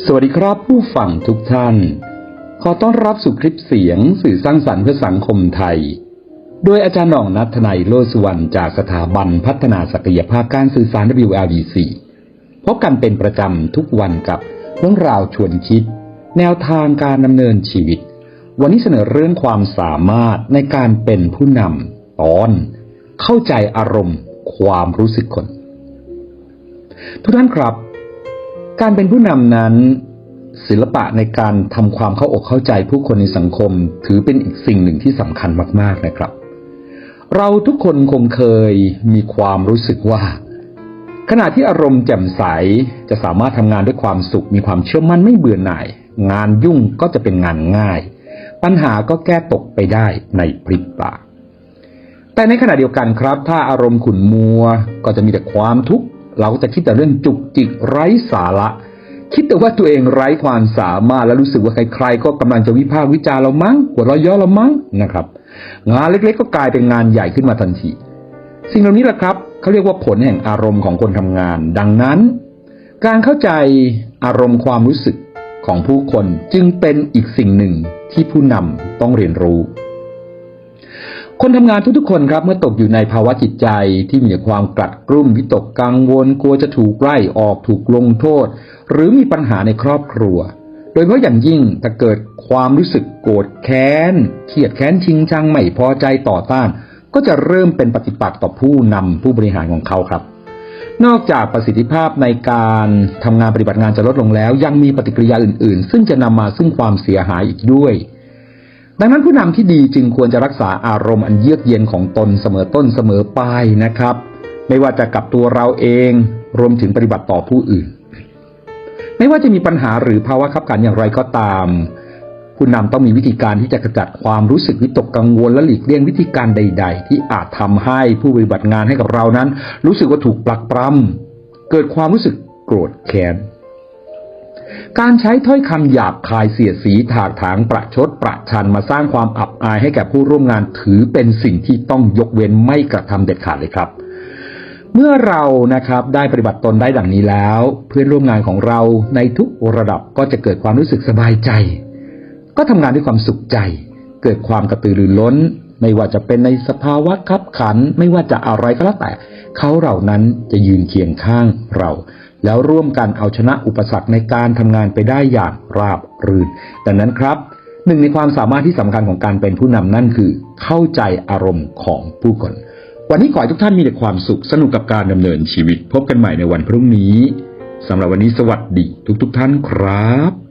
สวัสดีครับผู้ฟังทุกท่าน ขอต้อนรับสู่คลิปเสียงสื่อสร้างสรรค์เพื่อสังคมไทย โดยอาจารย์หน่องนัทนายโลสุวรรณจากสถาบันพัฒนาศักยภาพการสื่อสาร WLDC พบกันเป็นประจำทุกวันกับเรื่องราวชวนคิด แนวทางการดำเนินชีวิต วันนี้เสนอเรื่องความสามารถในการเป็นผู้นำตอน เข้าใจอารมณ์ ความรู้สึกคน ทุกท่านครับ การเป็นผู้นำนั้น ศิลปะในการทำความเข้าอกเข้าใจผู้คนในสังคม ถือเป็นอีกสิ่งหนึ่งที่สำคัญมากๆนะครับ เราทุกคนคงเคยมีความรู้สึกว่า ขณะที่อารมณ์แจ่มใสจะสามารถทำงานด้วยความสุข มีความเชื่อมั่นไม่เบื่อหน่าย งานยุ่งก็จะเป็นงานง่าย ปัญหาก็แก้ตกไปได้ในพริบตาแต่ในขณะเดียวกันครับ ถ้าอารมณ์ขุ่นมัวก็จะมีแต่ความทุกข์ เราก็จะคิดแต่เรื่องจุกจิกไร้สาระคิดแต่ว่าตัวเองไร้ความสามารถและรู้สึกว่าใครๆ ก็กำลังจะวิพากษ์วิจารเรามั้งหัวเราะย่อเรามั้งนะครับ งานเล็กๆ ก็กลายเป็นงานใหญ่ขึ้นมาทันที สิ่งเหล่านี้แหละครับเขาเรียกว่าผลแห่งอารมณ์ของคนทำงาน ดังนั้น การเข้าใจอารมณ์ความรู้สึกของผู้คนจึงเป็นอีกสิ่งหนึ่งที่ผู้นำต้องเรียนรู้ คนทำงานทุกๆคนครับเมื่อตกอยู่ในภาวะจิตใจที่มีความกลัดกลุ้มวิตกกังวลกลัวจะถูกไล่ออกถูกลงโทษ หรือมีปัญหาในครอบครัว โดยเฉพาะอย่างยิ่งถ้าเกิดความรู้สึกโกรธแค้นเครียดแค้นชิงชังไม่พอใจต่อต้าน ก็จะเริ่มเป็นปฏิปักษ์ต่อผู้นำผู้บริหารของเขาครับ นอกจากประสิทธิภาพในการทำงานปฏิบัติงานจะลดลงแล้ว ยังมีปฏิกิริยาอื่น ๆ ซึ่งจะนำมาซึ่งความเสียหายอีกด้วย ดังนั้นผู้นำที่ดีจึงควรจะรักษาอารมณ์อันเยือกเย็นของตนเสมอต้นเสมอปลายนะครับ ไม่ว่าจะกับตัวเราเองรวมถึงปฏิบัติต่อผู้อื่น ไม่ว่าจะมีปัญหาหรือภาวะขับขันอย่างไรก็ตาม ผู้นำต้องมีวิธีการที่จะกระจัดความรู้สึกวิตกกังวลและหลีกเลี่ยงวิธีการใด ๆ ที่อาจทำให้ผู้ปฏิบัติงานให้กับเรานั้น รู้สึกว่าถูกปลักปรำเกิดความรู้สึกโกรธแค้น การใช้ถ้อยคำหยาบคายเสียดสีถากถางประชดประชันมาสร้างความอับอายให้แก่ผู้ร่วมงานถือเป็นสิ่งที่ต้องยกเว้นไม่กระทำเด็ดขาดเลยครับเมื่อเรานะครับได้ปฏิบัติตนได้ดังนี้แล้ว เพื่อนร่วมงานของเราในทุกระดับก็จะเกิดความรู้สึกสบายใจ ก็ทำงานด้วยความสุขใจ เกิดความกระตือรือร้น ไม่ว่าจะเป็นในสภาวะขับขัน ไม่ว่าจะอะไรก็แล้วแต่ เขาเหล่านั้นจะยืนเคียงข้างเรา แล้วร่วมกันเอาชนะอุปสรรคในการทำงานไปได้อย่างราบรื่นดังนั้นครับหนึ่งในความสามารถที่สำคัญของการเป็นผู้นำนั่นคือ เข้าใจอารมณ์ของผู้คน วันนี้ขอให้ทุกท่านมีแต่ความสุขสนุกกับการดำเนินชีวิต พบกันใหม่ในวันพรุ่งนี้สำหรับวันนี้สวัสดีทุกๆทท่านครับ